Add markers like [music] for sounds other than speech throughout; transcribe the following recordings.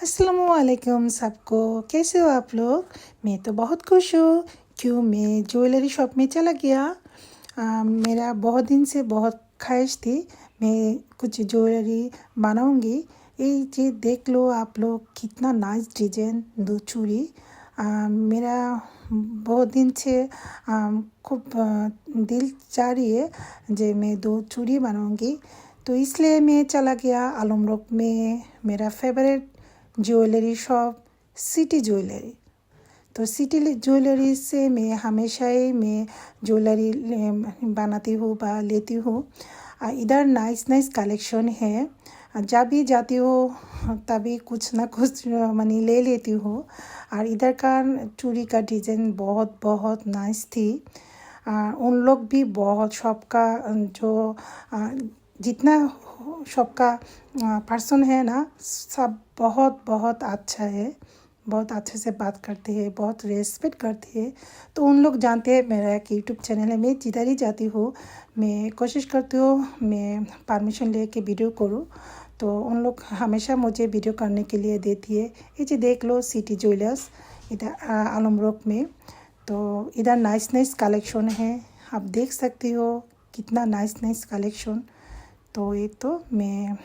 असलकुम सबको कैसे हो आप लोग मैं तो बहुत खुश हूँ क्यों मैं ज्वेलरी शॉप में चला गया आ, मेरा बहुत दिन से बहुत ख्वाहिश थी मैं कुछ ज्वेलरी बनाऊंगी ये चीज़ देख लो आप लोग कितना नाइस डिजाइन दो चूड़ी आ, मेरा बहुत दिन से आ, खूब आ, दिल चाह रही है जे मैं दो चूड़ी बनाऊंगी तो इसलिए मैं चला गया आलम रोक में मेरा favourite jewellery shop city jewellery तो सिटी ज्वेलरी से मैं हमेशा ही मैं ज्वेलरी बनाती हूँ बा लेती हूँ इधर नाइस नाइस कलेक्शन है जब भी जाती हूँ तभी कुछ ना कुछ मनी ले लेती हूँ और इधर का चूड़ी का डिज़ाइन बहुत बहुत नाइस थी आ, उन लोग भी बहुत शॉप का जो आ, जितना शॉप का पर्सन है ना, सब बहुत बहुत अच्छा है, बहुत अच्छे से बात करते हैं, बहुत रेस्पेक्ट करते हैं। तो उन लोग जानते हैं मेरा एक यूट्यूब चैनल है, मैं जिधर ही जाती हूँ, मैं कोशिश करती हूँ, मैं परमिशन ले कर वीडियो करूँ। तो उन लोग हमेशा मुझे वीडियो करने के लिए देती है। ये जी देख लो सिटी ज्वेलर्स इधर आलम रोक में। तो इधर नाइस नाइस कलेक्शन है। आप देख सकती हो, कितना नाइस नाइस कलेक्शन तो ये तो मैं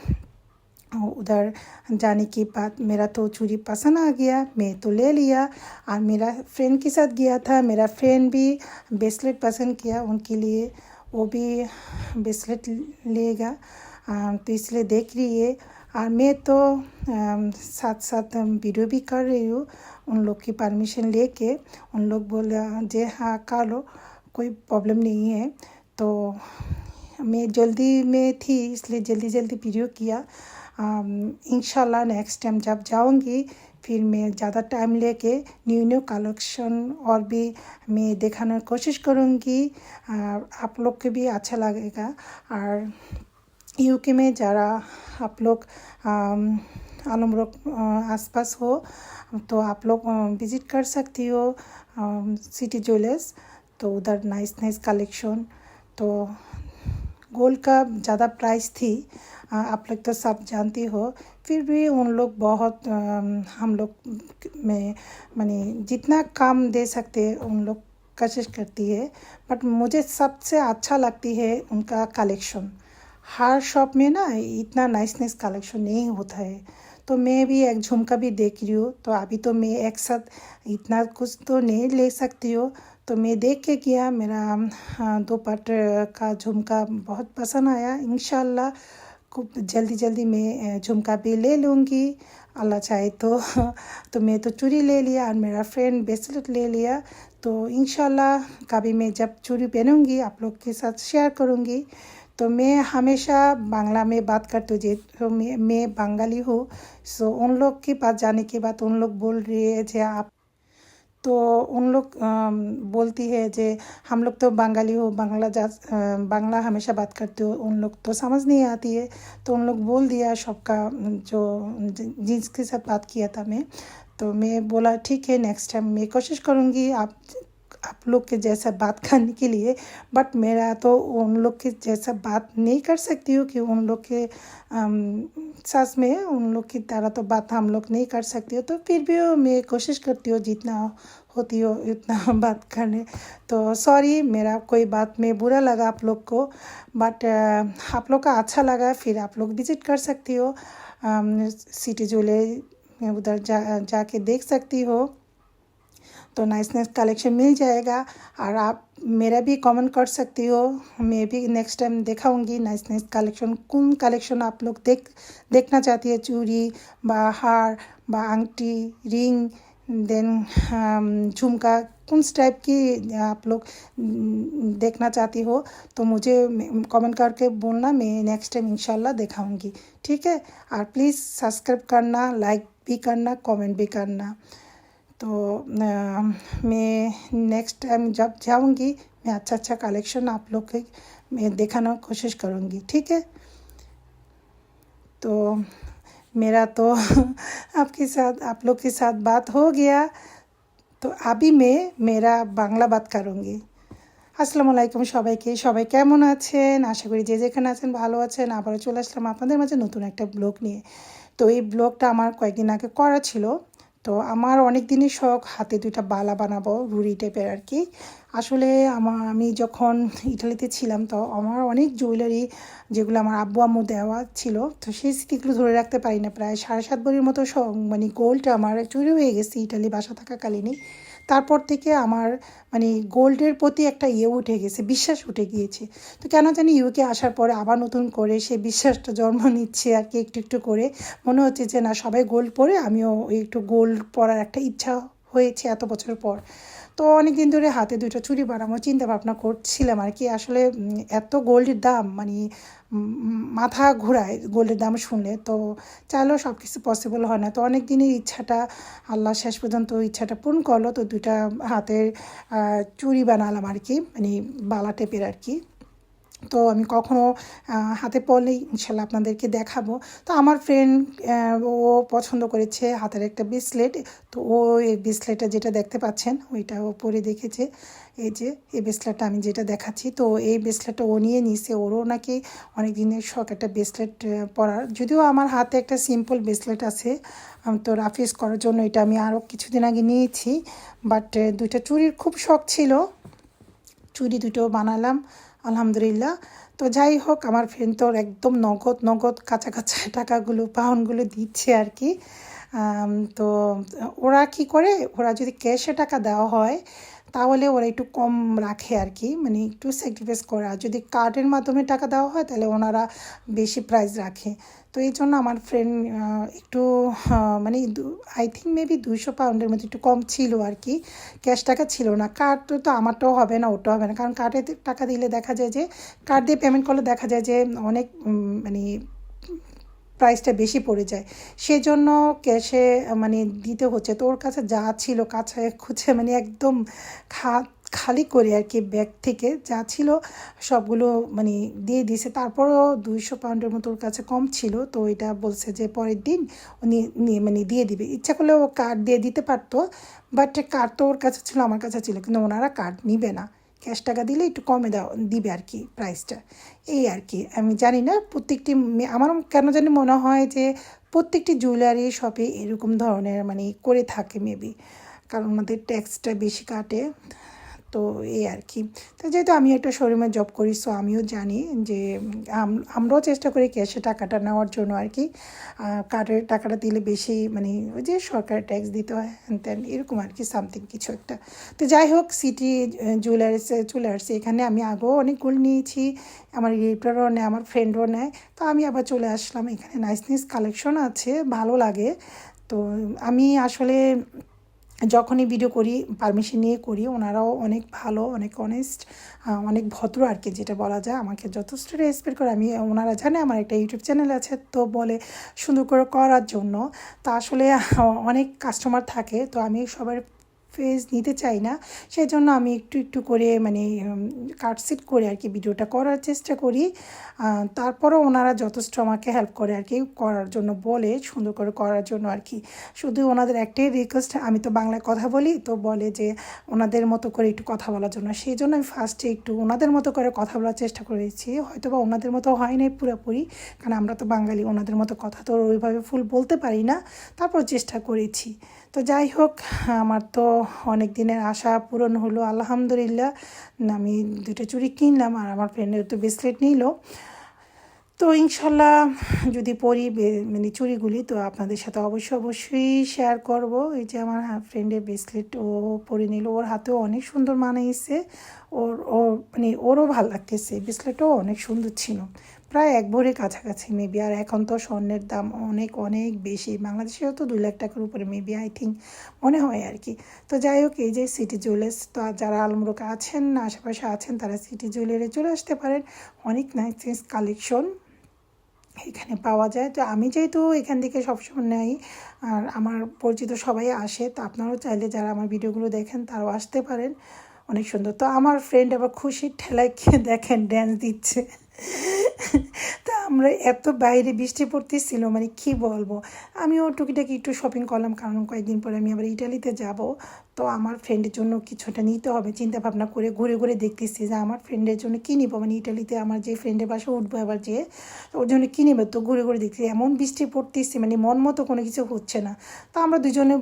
उधर जाने के बाद मेरा तो चूड़ी पसंद आ गया, मैं तो ले लिया। और मेरा फ्रेंड के साथ गया था, मेरा फ्रेंड भी ब्रेसलेट पसंद किया, उनके लिए वो भी ब्रेसलेट लेगा। तो इसलिए देख रही है। और मैं तो साथ साथ वीडियो भी कर रही हूँ, उन लोग की परमिशन लेके। उन लोग बोला, जे हाँ कर लो कोई प्रॉब्लम नहीं है। तो मैं जल्दी में थी इसलिए जल्दी जल्दी वीडियो किया इन नेक्स्ट टाइम जब जाऊंगी फिर मैं ज़्यादा टाइम लेके न्यू न्यू कलेक्शन और भी मैं दिखाने की कोशिश करूँगी आप लोग को भी अच्छा लगेगा और यूके में ज़रा आप लोग आलम रोक आसपास हो तो आप लोग विज़िट कर सकती हो सिटी ज्वेलर्स तो उधर नाइस नाइस कलेक्शन तो गोल्ड का ज़्यादा प्राइस थी आप लोग तो सब जानती हो। फिर भी उन लोग बहुत हम लोग में, मानी जितना काम दे सकते उन लोग कोशिश करती है। बट मुझे सबसे अच्छा लगती है उनका कलेक्शन। हर शॉप में ना इतना नाइस नाइस कलेक्शन नहीं होता है। तो मैं भी एक झुमका भी देख रही हूँ तो अभी तो मैं एक साथ इतना कुछ तो नहीं ले सकती हूँ। तो मैं देख के किया मेरा हाँ, दो पट का झुमका बहुत पसंद आया इन खूब जल्दी जल्दी मैं झुमका भी ले लूँगी अल्लाह चाहे तो तो मैं तो चूड़ी ले लिया और मेरा फ्रेंड ब्रेसलेट ले लिया तो इन कभी मैं जब चूड़ी पहनूँगी आप लोग के साथ शेयर करूँगी तो मैं हमेशा बांग्ला में बात करती हूँ तो मैं मैं बंगाली हूँ सो उन लोग के पास जाने के बाद उन लोग बोल रही है जो आप तो उन लोग बोलती है जे हम लोग तो बंगाली हो बांग्ला जा बांग्ला हमेशा बात करते हो उन लोग तो समझ नहीं आती है तो उन लोग बोल दिया सबका जो जिसके साथ बात किया था मैं तो मैं बोला ठीक है नेक्स्ट टाइम मैं कोशिश करूँगी आप आप लोग के जैसा बात करने के लिए बट मेरा तो उन लोग के जैसा बात नहीं कर सकती हूँ कि उन लोग के सास में उन लोग की तरह तो बात हम लोग नहीं कर सकती हो। तो फिर भी मैं कोशिश करती हूँ जितना होती हो इतना बात करने। तो सॉरी मेरा कोई बात में बुरा लगा आप लोग को बट आप लोग का अच्छा लगा, फिर आप लोग विज़िट कर सकती हो। सिटी ज्वेलरी उधर जा, जाके देख सकती हो। तो नाइस नाइस कलेक्शन मिल जाएगा और आप मेरा भी कमेंट कर सकती हो मैं भी नेक्स्ट टाइम दिखाऊंगी नाइस नाइस कलेक्शन कौन कलेक्शन आप लोग देख देखना चाहती है चूड़ी बा हार बा आंगटी रिंग देन झुमका कौन टाइप की आप लोग देखना चाहती हो तो मुझे कमेंट करके बोलना मैं नेक्स्ट टाइम इंशाल्लाह दिखाऊंगी ठीक है और प्लीज़ सब्सक्राइब करना लाइक भी करना कमेंट भी करना तो मैं नेक्स्ट टाइम जब जाऊंगी मैं अच्छा अच्छा कलेक्शन आप लोग के मैं दिखाना कोशिश करूंगी ठीक है तो मेरा तो आपके [laughs] साथ आप लोग के साथ बात हो गया তো আবি মেয়ে মেয়েরা বাংলা বাদ কারুঙ্গি আসসালামু আলাইকুম সবাইকে সবাই কেমন আছেন আশা করি যে যেখানে আছেন ভালো আছেন আবারও চলে আসলাম আপনাদের মাঝে নতুন একটা ব্লগ নিয়ে তো এই ব্লগটা আমার কয়েকদিন আগে করা ছিল তো আমার অনেক দিনের শখ হাতে দুইটা বালা বানাবো, রুড়ি টাইপের আর কি। আসলে আমার, আমি যখন ইটালিতে ছিলাম তো আমার অনেক জুয়েলারি যেগুলো আমার আব্বু আম্মু দেওয়া ছিল, তো সেই স্মৃতিগুলো ধরে রাখতে পারি না। প্রায় সাড়ে সাত বরের মতো মানে গোল্ড আমার চুরি হয়ে গেছে ইটালি বাসা থাকাকালীনই। তারপর থেকে আমার মানে গোল্ডের প্রতি একটা ইয়ে উঠে গেছে, বিশ্বাস উঠে গিয়েছে। তো কেন জানি ইউকে আসার পরে আবার নতুন করে সে বিশ্বাসটা জন্ম নিচ্ছে আর কি একটু একটু করে। মনে হচ্ছে যে না, সবাই গোল্ড পরে, আমিও একটু গোল্ড পরার একটা ইচ্ছা হয়েছে এত বছর পর। তো অনেক দিন ধরে হাতে দুটো চুড়ি বানাবো চিন্তা ভাবনা করছিলাম আর কি। আসলে এত গোল্ডের দাম মানে মাথা ঘোরায় গোল্ডের দাম শুনলে। তো চাইলেও সব কিছু পসিবল হয় না। তো অনেক দিনের ইচ্ছাটা, আল্লাহ শেষ পর্যন্ত ইচ্ছাটা পূরণ করল। তো দুইটা হাতের চুড়ি বানালাম আর কি মানে বালা টেপের আর কি। তো আমি কখনো আহ, হাতে পরলে ইনশাল্লাহ আপনাদেরকে দেখাবো। তো আমার ফ্রেন্ড ও পছন্দ করেছে হাতের একটা ব্রেসলেট তো ও এই ব্রেসলেটটা যেটা দেখতে পাচ্ছেন ওইটা ও পরে দেখেছে। এই যে এই ব্রেসলেটটা আমি যেটা দেখাচ্ছি তো এই ব্রেসলেটটা ও নিয়ে নিছে ওরও নাকি অনেক দিনের শখ একটা ব্রেসলেট পরার। যদিও আমার হাতে একটা সিম্পল ব্রেসলেট আছে তো রাফিস করার জন্য এটা আমি আরও কিছুদিন আগে নিয়েছি। বাট দুইটা চুরির খুব শখ ছিল। চুড়ি দুটো বানালাম। আলহামদুলিল্লাহ। তো যাই হোক, আমার ফ্রেন্ড তোর একদম নগদ নগদ কাঁচা কাঁচা টাকাগুলো পাউন্ডগুলো দিচ্ছে আর কি তো ওরা কি করে, ওরা যদি ক্যাশে টাকা দেওয়া হয়, তাহলে ওরা একটু কম রাখে আর কি মানে একটু স্যাক্রিফাইস করে। আর যদি কার্ডের মাধ্যমে টাকা দেওয়া হয়, তাহলে ওনারা বেশি প্রাইস রাখে। তো এই জন্য আমার ফ্রেন্ড একটু মানে আই থিঙ্ক মেবি দুইশো পাউন্ডের মতো একটু কম ছিল আর কি। ক্যাশ টাকা ছিল না। কার্ড তো আমারটাও হবে না, ওটাও হবে না। কারণ কার্ডে টাকা দিলে দেখা যায় যে কার্ড দিয়ে পেমেন্ট করলে দেখা যায় যে, অনেক মানে প্রাইসটা বেশি পড়ে যায়। সেজন্য ক্যাশে মানে দিতে হচ্ছে। তো ওর কাছে যা ছিল, কাছে খুঁজে মানে একদম খা খালি করে আর কি ব্যাগ থেকে যা ছিল সবগুলো মানে দিয়ে দিয়েছে তারপরও দুইশো পাউন্ডের মতো ওর কাছে কম ছিল। তো এটা বলছে যে পরের দিন উনি মানে দিয়ে দিবে। ইচ্ছা করলে ও কার্ড দিয়ে দিতে পারতো বাট কার্ড তো ওর কাছে ছিল, আমার কাছে ছিল। কিন্তু ওনারা কার্ড নিবে না। ক্যাশ টাকা দিলে একটু কমে দাও, দিবে আর কি প্রাইসটা এই আর কি। আমি জানি না প্রত্যেকটি আমার কেন জানি মনে হয় যে প্রত্যেকটি জুয়েলারি শপে এরকম ধরনের মানে করে থাকে মেবি কারণ ওনাদের ট্যাক্সটা বেশি কাটে। তো এই আর কি। তো যেহেতু আমি একটা শোরুমে জব করি সো আমিও জানি যে আম- আমরাও চেষ্টা করি ক্যাশে টাকাটা নেওয়ার জন্য আর কি। কার্ডের টাকাটা দিলে বেশি মানে ওই যে সরকারের ট্যাক্স দিতে হয় দেন এরকম আর কি সামথিং কিছু একটা। তো যাই হোক সিটি জুয়েলার্সে চলে আসছে এখানে আমি আগেও অনেক গোল্ড নিয়েছি, আমার রিলেটিভরাও নেয়, আমার ফ্রেন্ডও নেয়। তো আমি আবার চলে আসলাম, এখানে নাইস নাইস কালেকশন আছে, ভালো লাগে। তো আমি আসলে যখনই ভিডিও করি পারমিশন নিয়ে করি, ওনারাও অনেক ভালো, অনেক অনেস্ট অনেক ভদ্র আর কি যেটা বলা যায়। আমাকে যথেষ্ট রেসপেক্ট করে, আমি, ওনারা জানে আমার একটা ইউটিউব চ্যানেল আছে, তো বলে সুন্দর করে করার জন্য। তা আসলে অনেক কাস্টমার থাকে, তো আমি সবার ফেস নিতে চাই না। সেই জন্য আমি একটু একটু করে মানে কাটসিট করে আর কি ভিডিওটা করার চেষ্টা করি। তারপরেও ওনারা যথেষ্ট আমাকে হেল্প করে আর কি করার জন্য বলে, সুন্দর করে করার জন্য আর কি। শুধু ওনাদের একটাই রিকোয়েস্ট আমি তো বাংলায় কথা বলি, তো বলে যে ওনাদের মতো করে একটু কথা বলার জন্য। সেই জন্য আমি ফার্স্টে একটু ওনাদের মতো করে কথা বলার চেষ্টা করেছি। হয়তো বা ওনাদের মতো হয় নাই পুরোপুরি, কারণ আমরা তো বাঙালি, ওনাদের মতো কথা তো ওইভাবে ফুল বলতে পারি না। তারপর চেষ্টা করেছি। তো যাই হোক, আমার তো অনেক দিনের আশা পূরণ হলো, আলহামদুলিল্লাহ। আমি দুটো চুড়ি কিনলাম আর আমার ফ্রেন্ডের তো ব্রেসলেট নিল। তো ইনশাল্লাহ যদি পরি মানে চুড়িগুলি, তো আপনাদের সাথে অবশ্যই অবশ্যই শেয়ার করব। এই যে আমার ফ্রেন্ডের ব্রেসলেট ও পরে নিল, ওর হাতেও অনেক সুন্দর মানাইছে। ওর, ও মানে ওরও ভালো লাগতেছে। ব্রেসলেটও অনেক সুন্দর ছিল। প্রায় এক ভরির কাছাকাছি মেবি আর এখন তো স্বর্ণের দাম অনেক অনেক বেশি। বাংলাদেশেও তো দুই লাখ টাকার উপরে মেবি আই থিঙ্ক মনে হয় আর কি। তো যাই হোক, এই যে সিটি জুয়েলার্স তো যারা আলমুরকা আছেন, আশেপাশে আছেন, তারা সিটি জুয়েলারে চলে আসতে পারেন। অনেক নাইস কালেকশন এখানে পাওয়া যায়। তো আমি যেহেতু এখান থেকে সবসময় নেই, আর আমার পরিচিত সবাই আসে, তো আপনারাও চাইলে যারা আমার ভিডিওগুলো দেখেন, তারাও আসতে পারেন। অনেক সুন্দর। তো আমার ফ্রেন্ড আবার খুশির ঠেলায় দেখেন ড্যান্স দিচ্ছে। আমরা এত বাইরে বৃষ্টি পড়তেছিল মানে কি বলব? আমিও টুকিটাকি একটু শপিং করলাম, কারণ কয়েকদিন পরে আমি আবার ইটালিতে যাব। তো আমার ফ্রেন্ডের জন্য কিছুটা নিতে হবে। চিন্তা ভাবনা করে ঘুরে ঘুরে দেখতেছি যে আমার ফ্রেন্ডের জন্য কী নিবো? মানে ইটালিতে আমার যে ফ্রেন্ডের বাসা উঠবো আবার যে, ওর জন্য কী নেবে? তো ঘুরে ঘুরে দেখতেছি, এমন বৃষ্টি পড়তেছে মানে মন মতো কোনো কিছু হচ্ছে না। তো আমরা দুজনে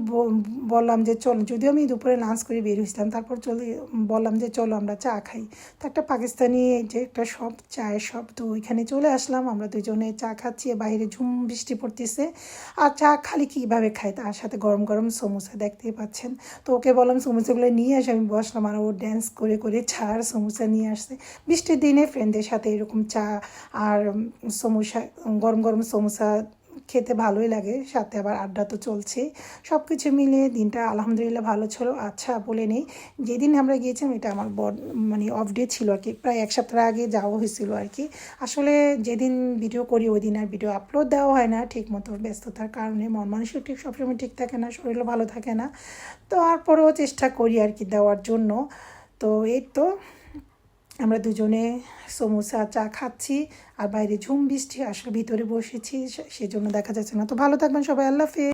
বললাম যে চলো, যদিও আমি দুপুরে লাঞ্চ করে বের হয়েছিলাম তারপর চলে, বললাম যে চলো আমরা চা খাই। তো একটা পাকিস্তানি যে একটা শপ চায়ের শপ তো ওইখানে চলে আসলাম। আমরা দুজনে চা খাচ্ছি, বাইরে ঝুম বৃষ্টি পড়তেছে। আর চা খালি কীভাবে খাই তার সাথে গরম গরম সমোসা দেখতেই পাচ্ছেন। তো ওকে বললাম, সমুচাগুলো নিয়ে আসে আমি বসলাম আর ও ড্যান্স করে করে চা আর সমুচা নিয়ে আসছে। বৃষ্টির দিনে ফ্রেন্ডদের সাথে এরকম চা আর সমুচা, গরম গরম সমোসা খেতে ভালোই লাগে, সাথে আবার আড্ডা তো চলছেই। সব কিছু মিলিয়ে দিনটা আলহামদুলিল্লাহ ভালো ছিল। আচ্ছা বলে নেই। যেদিন আমরা গিয়েছিলাম, এটা আমার বড় মানে অফ ডে ছিল আর কি। প্রায় এক সপ্তাহ আগে যাওয়া হয়েছিল আর কি। আসলে যেদিন ভিডিও করি, ওই দিন আর ভিডিও আপলোড দেওয়া হয় না। ঠিক মতো ব্যস্ততার কারণে মন মানুষের ঠিক সবসময় ঠিক থাকে না, শরীরও ভালো থাকে না। তো তারপরেও চেষ্টা করি আর কি দেওয়ার জন্য। তো এই তো। আমরা দুজনে সমোসা চা খাচ্ছি আর বাইরে ঝুম বৃষ্টি, আসলে ভিতরে বসেছি সেজন্য দেখা যাচ্ছে না। তো ভালো থাকবেন সবাই, আল্লাহ হাফেজ।